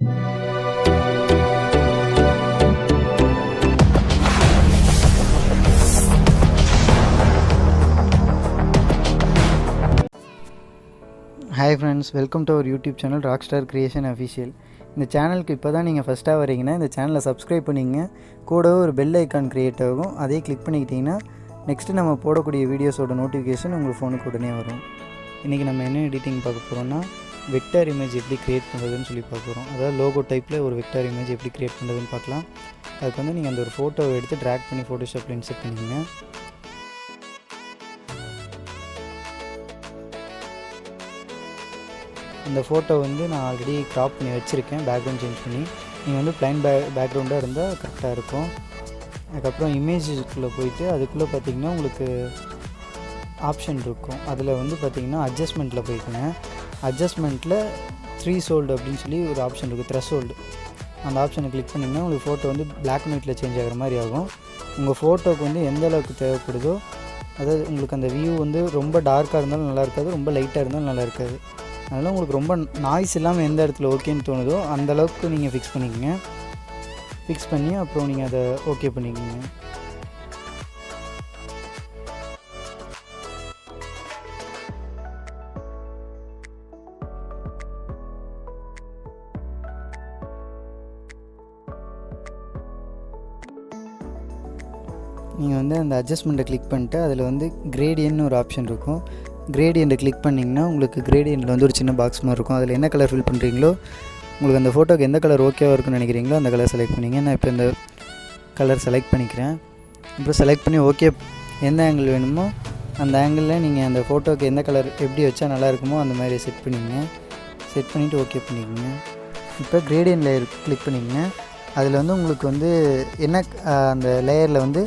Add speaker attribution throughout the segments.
Speaker 1: Hi friends welcome to our YouTube channel rock star creation official இந்த சேனலுக்கு இப்போ தான் நீங்கள் ஃபஸ்ட்டாக வரீங்கன்னா இந்த சேனலை சப்ஸ்கிரைப் பண்ணிங்க கூடவே ஒரு பெல் ஐக்கான் க்ரியேட் ஆகும். அதே கிளிக் பண்ணிக்கிட்டிங்கன்னா நெக்ஸ்ட்டு நம்ம போடக்கூடிய வீடியோஸோட நோட்டிஃபிகேஷன் உங்கள் ஃபோனுக்கு உடனே வரும். இன்றைக்கி நம்ம என்ன எடிட்டிங் பார்க்க போகிறோம்னா வெக்டார் இமேஜ் எப்படி க்ரியேட் பண்ணுறதுன்னு சொல்லி பார்க்க போகிறோம் அதாவது லோகோ டைப்பில் ஒரு வெக்டார் இமேஜ் எப்படி க்ரியேட் பண்ணுறதுன்னு பார்க்கலாம். அதுக்கு வந்து நீங்கள் அந்த ஒரு ஃபோட்டோவை எடுத்து ட்ராக் பண்ணி ஃபோட்டோஷாப்பில் இன்செர்ட் பண்ணிக்கங்க. இந்த ஃபோட்டோ வந்து நான் ஆல்ரெடி க்ராப் பண்ணி வச்சுருக்கேன். பேக்ரவுண்ட் சேஞ்ச் பண்ணி. நீங்கள் வந்து ப்ளைன் பே பேக்ரவுண்டாக இருந்தால் கரெக்டாக இருக்கும். அதுக்கப்புறம் இமேஜஸ்க்குள்ளே போயிட்டு அதுக்குள்ளே பார்த்திங்கன்னா உங்களுக்கு ஆப்ஷன் இருக்கும். அதில் வந்து பார்த்தீங்கன்னா அட்ஜஸ்ட்மெண்ட்டில் போய்க்குங்க. அட்ஜஸ்ட்மெண்ட்டில் த்ரீ சோல்டு அப்படின்னு சொல்லி ஒரு ஆப்ஷன் இருக்குது த்ரெஷோல்டு அந்த ஆப்ஷனை கிளிக் பண்ணிங்கன்னா உங்களுக்கு ஃபோட்டோ வந்து பிளாக் அண்ட் ஒயிட்டில் சேஞ்ச் ஆகிற மாதிரி ஆகும். உங்கள் ஃபோட்டோக்கு வந்து எந்த அளவுக்கு தேவைப்படுதோ அதாவது உங்களுக்கு அந்த வியூ வந்து ரொம்ப டார்க்காக இருந்தாலும் நல்லா இருக்காது ரொம்ப லைட்டாக இருந்தாலும் நல்லா இருக்காது. அதனால் உங்களுக்கு ரொம்ப நாய்ஸ் இல்லாமல் எந்த இடத்துல ஓகேன்னு தோணுதோ அந்த அளவுக்கு நீங்கள் ஃபிக்ஸ் பண்ணிக்கோங்க. ஃபிக்ஸ் பண்ணி அப்புறம் நீங்கள் அதை ஓகே பண்ணிக்கோங்க. நீங்கள் வந்து அந்த அட்ஜஸ்ட்மெண்ட்டை கிளிக் பண்ணிட்டு அதில் வந்து கிரேடியன்னு ஒரு ஆப்ஷன் இருக்கும். கிரேடியண்ட்டை கிளிக் பண்ணிங்கன்னா உங்களுக்கு கிரேடியண்ட்டில் வந்து ஒரு சின்ன பாக்ஸ் மாதிரி இருக்கும். அதில் என்ன கலர் ஃபில் பண்ணுறீங்களோ உங்களுக்கு அந்த ஃபோட்டோக்கு எந்த கலர் ஓகேவாக இருக்குன்னு நினைக்கிறீங்களோ அந்த கலர் செலக்ட் பண்ணிங்க. நான் இப்போ இந்த கலர் செலக்ட் பண்ணிக்கிறேன். அப்புறம் செலக்ட் பண்ணி ஓகே எந்த ஆங்கிள் வேணுமோ அந்த ஆங்கிளில் நீங்கள் அந்த ஃபோட்டோக்கு எந்த கலர் எப்படி வச்சா நல்லா இருக்குமோ அந்த மாதிரி செட் பண்ணிக்கங்க செட் பண்ணிவிட்டு ஓகே பண்ணிக்கோங்க இப்போ கிரேடியன் லேயர் கிளிக் பண்ணிக்கங்க அதில் வந்து உங்களுக்கு வந்து என்ன அந்த லேயரில் வந்து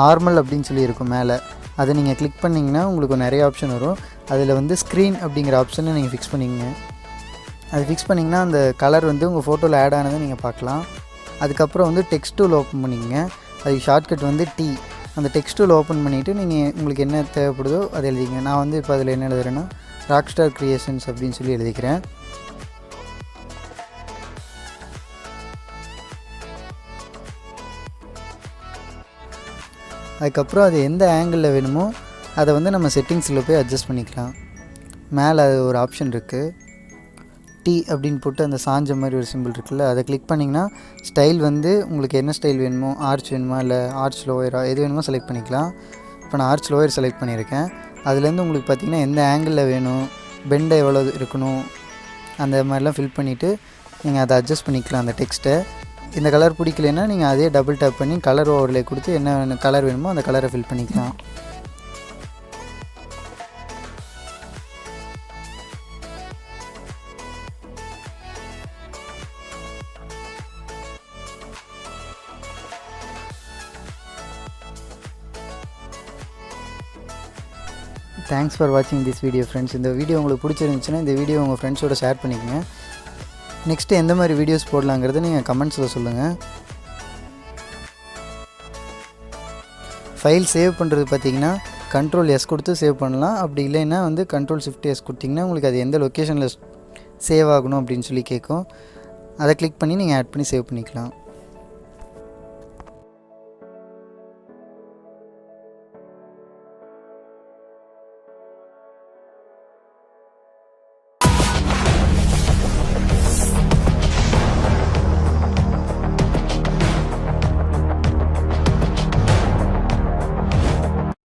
Speaker 1: நார்மல் அப்படின்னு சொல்லி இருக்கும் மேலே. அதை நீங்கள் கிளிக் பண்ணிங்கன்னா உங்களுக்கு நிறைய ஆப்ஷன் வரும். அதில் வந்து ஸ்க்ரீன் அப்படிங்கிற ஆப்ஷனை நீங்கள் ஃபிக்ஸ் பண்ணிக்கங்க. அது ஃபிக்ஸ் பண்ணிங்கன்னா அந்த கலர் வந்து உங்கள் ஃபோட்டோவில் ஆட் ஆனதை நீங்கள் பார்க்கலாம். அதுக்கப்புறம் வந்து டெக்ஸ்ட் டூல் ஓப்பன் பண்ணிக்கங்க. அதுக்கு ஷார்ட்கட் வந்து டி அந்த டெக்ஸ்ட் டூல் ஓப்பன் பண்ணிவிட்டு நீங்கள் உங்களுக்கு என்ன தேவைப்படுதோ அதை எழுதிங்க நான் வந்து இப்போ அதில் என்ன எழுதுறேன்னா ராக் ஸ்டார் க்ரியேஷன்ஸ் அப்படின்னு சொல்லி எழுதிக்கிறேன். அதுக்கப்புறம் அது எந்த ஆங்கிளில் வேணுமோ அதை வந்து நம்ம செட்டிங்ஸில் போய் அட்ஜஸ்ட் பண்ணிக்கலாம். மேலே அது ஒரு ஆப்ஷன் இருக்குது டி அப்படின்னு போட்டு அந்த சாஞ்ச மாதிரி ஒரு சிம்பிள் இருக்குல்ல அதை கிளிக் பண்ணிங்கன்னா ஸ்டைல் வந்து உங்களுக்கு என்ன ஸ்டைல் வேணுமோ ஆர்ச் வேணுமா இல்லை ஆர்ச் லோயரா எது வேணுமோ செலக்ட் பண்ணிக்கலாம். இப்போ நான் ஆர்ச் லோயர் செலக்ட் பண்ணியிருக்கேன். அதுலேருந்து உங்களுக்கு பார்த்தீங்கன்னா எந்த ஆங்கிளில் வேணும் பெண்டை எவ்வளோ இருக்கணும் அந்த மாதிரிலாம் ஃபில் பண்ணிவிட்டு நீங்கள் அதை அட்ஜஸ்ட் பண்ணிக்கலாம் அந்த டெக்ஸ்ட்டை இந்த கலர் பிடிக்கலன்னா நீங்கள் அதே டபுள் டேப் பண்ணி கலர் ஓவர்லே கொடுத்து என்ன கலர் வேணுமோ அந்த கலரை ஃபில் பண்ணிக்கலாம். தேங்க்ஸ் ஃபார் வாட்சிங் திஸ் வீடியோ ஃப்ரெண்ட்ஸ் இந்த வீடியோ உங்களுக்கு பிடிச்சிருந்துச்சுன்னா இந்த வீடியோ உங்கள் ஃப்ரெண்ட்ஸோட ஷேர் பண்ணிக்கங்க. நெக்ஸ்ட்டு எந்த மாதிரி வீடியோஸ் போடலாங்கிறத நீங்கள் கமெண்ட்ஸில் சொல்லுங்கள் ஃபைல் சேவ் பண்ணுறது பார்த்தீங்கன்னா கண்ட்ரோல் எஸ் கொடுத்து சேவ் பண்ணலாம். அப்படி இல்லைன்னா வந்து கண்ட்ரோல் ஷிஃப்ட் எஸ் கொடுத்தீங்கன்னா உங்களுக்கு அது எந்த லொக்கேஷனில் சேவ் ஆகணும் அப்படின்னு சொல்லி கேட்கும். அதை கிளிக் பண்ணி நீங்கள் ஆட் பண்ணி சேவ் பண்ணிக்கலாம்.